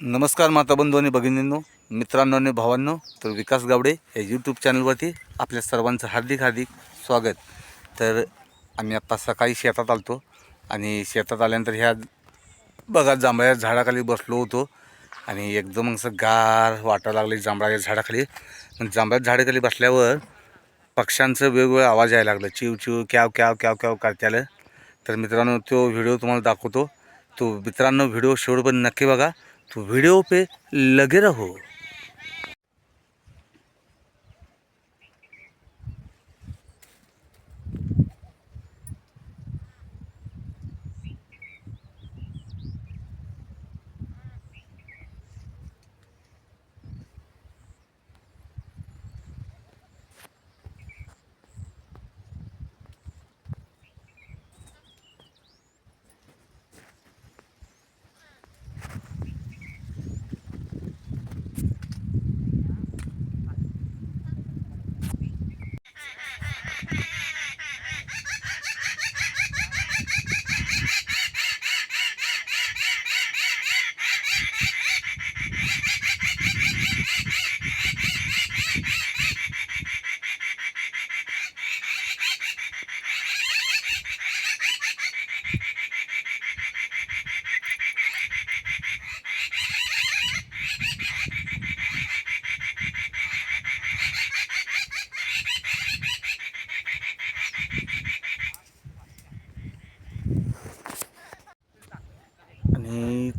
नमस्कार माता बंधू आणि भगिनींनो मित्रांनो आणि भावांनो तर विकास गावडे या यूट्यूब चॅनलवरती आपल्या सर्वांचं हार्दिक हार्दिक स्वागत. तर आम्ही आत्ता सकाळी शेतात आलतो आणि शेतात आल्यानंतर ह्या बघा जांभळ्या झाडाखाली बसलो होतो आणि एकदम असं गार वाटायला लागले जांभळाच्या झाडाखाली. जांभळ्या झाडाखाली बसल्यावर पक्ष्यांचं वेगवेगळं आवाज यायला लागलं. चिव चिव क्याव क्याव क्याव क्याव आलं. तर मित्रांनो तो व्हिडिओ तुम्हाला दाखवतो. तो मित्रांनो व्हिडिओ शेवटपर्यंत नक्की बघा. तो वीडियो पे लगे रहो।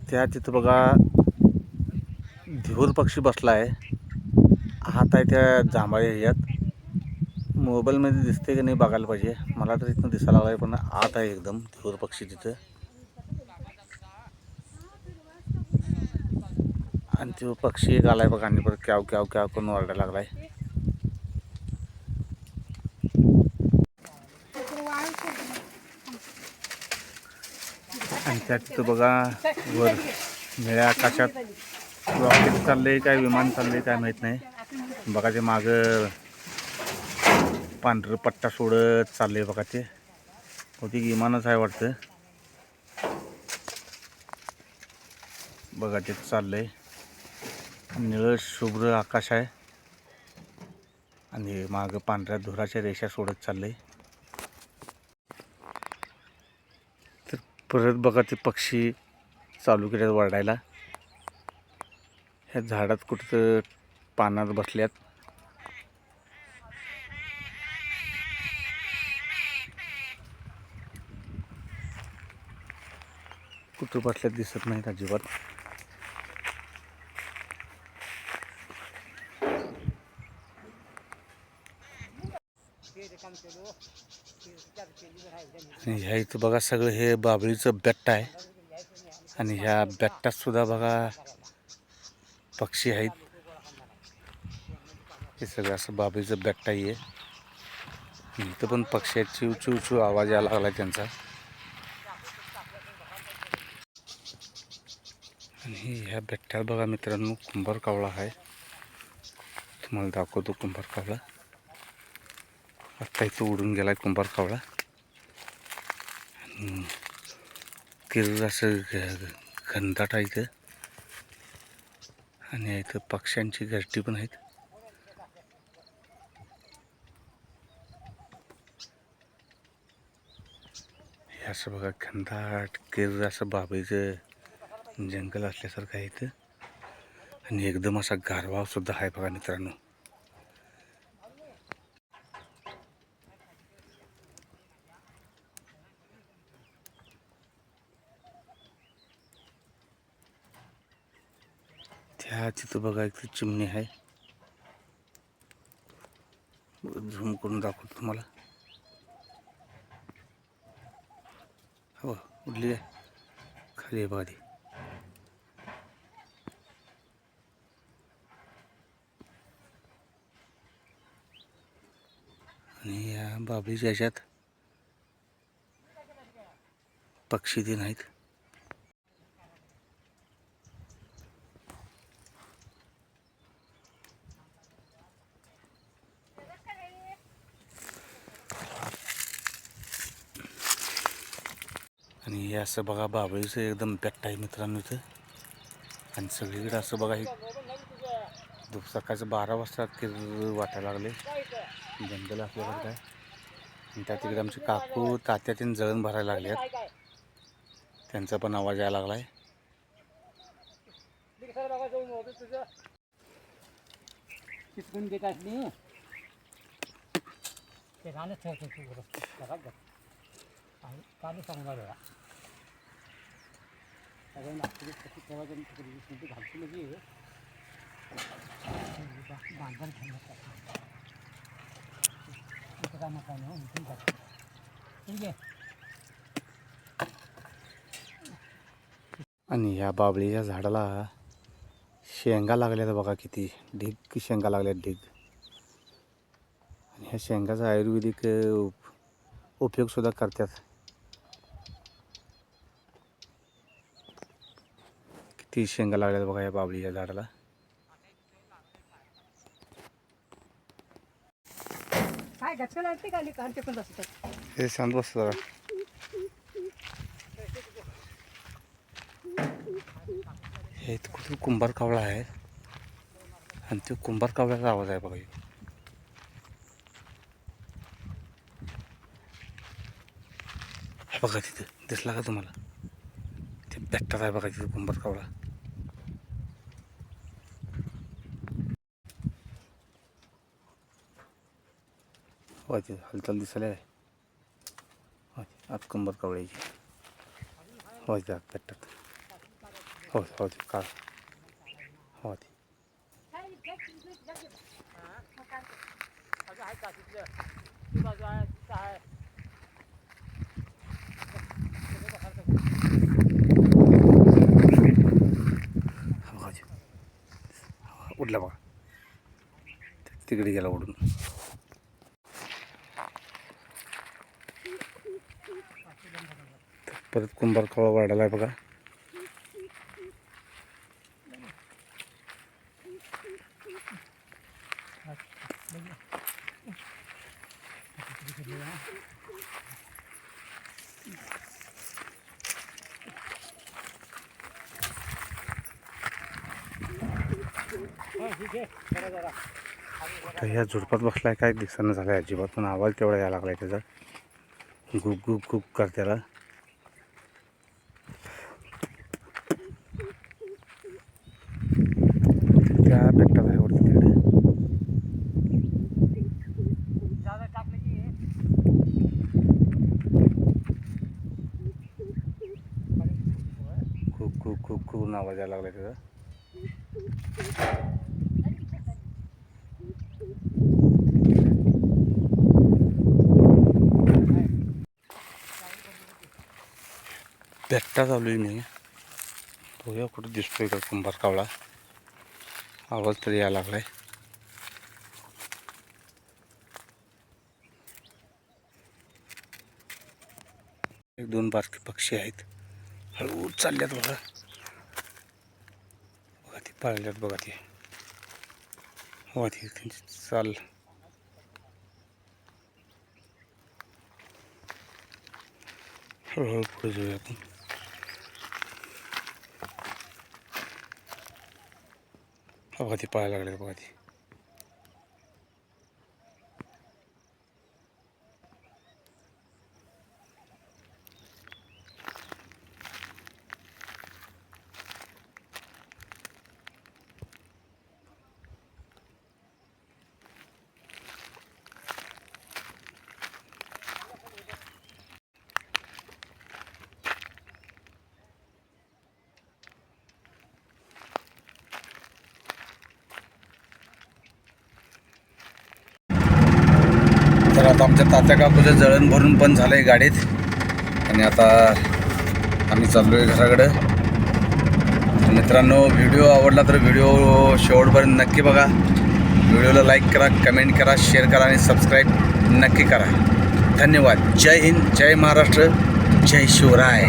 त्या तिथं बघा धिऊर पक्षी बसला आहे. हात आहे त्या जांभळ्या ह्याच्यात. मोबाईलमध्ये दिसते की नाही बघायला पाहिजे. मला तर इथनं दिसायला लागलं आहे पण आत आहे एकदम धिऊर पक्षी तिथं. आणि तो पक्षी एक आहे बघा आणि परत क्याव क्याव क्याव करून ओरडायला आहे आणि त्या तिथं बघा वर निळ्या आकाशात रॉकेट चाललंय काय विमान चाललंय काय माहीत नाही. बघा ते मागं पांढरं पट्टा सोडत चाललंय बघा ते. होती विमानच आहे वाटतं. बघा ते चाललंय. निळं शुभ्र आकाश आहे. आणि मागं पांढऱ्या धुराच्या रेषा सोडत चाललंय. परत बघा ते पक्षी चालू केल्यात वरडायला ह्या झाडात कुठं पानात बसल्यात. कुठं बसल्यात दिसत नाहीत अजिबात. ह्या इथं बघा सगळं हे बाबळीचं बेट्ट आहे. आणि ह्या बेट्टात सुद्धा बघा पक्षी आहेत. हे सगळं असं बाबळीचं बेट्ट आहे. इथं पण पक्षी आहेत. चिव चिव चिव आवाज यायला लागला त्यांचा. आणि ह्या बेट्ट्यात बघा मित्रांनो कुंभार कावळा आहे. तुम्हाला दाखवतो कुंभार कावळा. आत्ता इथं उडून गेलाय कुंभार कावळा. किर असं घ- घनदाट आहे इथं. आणि इथं पक्ष्यांची घरटी पण आहेत. हे असं बघा घनदाट किर असं बाबळीचं जंगल असल्यासारखं आहे इथं. आणि एकदम असा गारवा सुद्धा आहे बघा मित्रांनो. त्या तिथं बघा एक चिमणी आहे. झूम करून दाखवतो तुम्हाला. हो उडली आहे. खाली बघा ती. आणि या बाबळीच्या ह्याच्यात पक्षी ते नाहीत आणि हे असं बघा बाबळीचं एकदम बेट्ट आहे मित्रांनो इथं. आणि सगळीकडे असं बघा हे दुप सकाळचं बारा वाजता किर वाटायला लागले. जंगल आपल्याकडे काय? आणि त्या तिकडे आमचे काकू तात्यातीन जळण भरायला लागले आहेत. त्यांचा पण आवाज यायला लागला आहे ते ठेवतो तू आणि कशी ठेवायचं घालतो म्हणजे बांधण काय? इथून ठीक आहे आणि ह्या बाबळीच्या झाडाला शेंगा लागल्यात बघा किती. ढीग शेंगा लागल्यात ढीग. आणि ह्या शेंगाचा आयुर्वेदिक उप उपयोगसुद्धा करतात. किती शेंगा लागल्यात बघा या बाबळीच्या झाडाला. हे शांत बस जरा. हे कुठं कुंभार कावळा आहे. आणि तो कुंभार कावळ्याचा आवाज आहे बघा बघा तिथं. दिसला का तुम्हाला? ते बेट्टात आहे बघा तिथं कुंभार कावळा. हो तिथं हालचाल दिसायला आहे. आत कंबर कावळ्याची. हो तिथं आत बेट्टात हो हो ते काळ. हो ते. उडला बघा. तिकडे गेला उडून. परत कुंभार कावळा वाढायला आहे बघा. तर ह्या झुडपात बसलाय काय दिसणं झालं अजिबात पण आवाज तेवढा यायला लागलाय त्याचा. गुप गुप गुप कर त्याला त्या बेट्टात आहे वरती तिकडे जादा टाकलं की खूप खूप आवाज यायला लागलाय त्याचा बेट्टा चालू आहे मी बघूया कुठं दिसतोय का कुंभार कावळा. आवाज तरी यायला लागलाय. एक दोन बारके पक्षी आहेत. हळू चालल्यात बघा बघा. पाळल्यात बघा ते. बघा ती त्यांची चाल. हळूहळू पुढे जाऊया आपण. बघा ते पाहायला लागले बघा ती. आता आमच्या तात्या काकूचं जळण भरून पण झालं आहे गाडीत. आणि आता आम्ही चाललो आहे घराकडं मित्रांनो व्हिडिओ आवडला तर व्हिडिओ शेवटपर्यंत नक्की बघा. व्हिडिओला लाईक करा कमेंट करा शेअर करा आणि सबस्क्राईब नक्की करा. धन्यवाद. जय हिंद जय महाराष्ट्र जय शिवराय.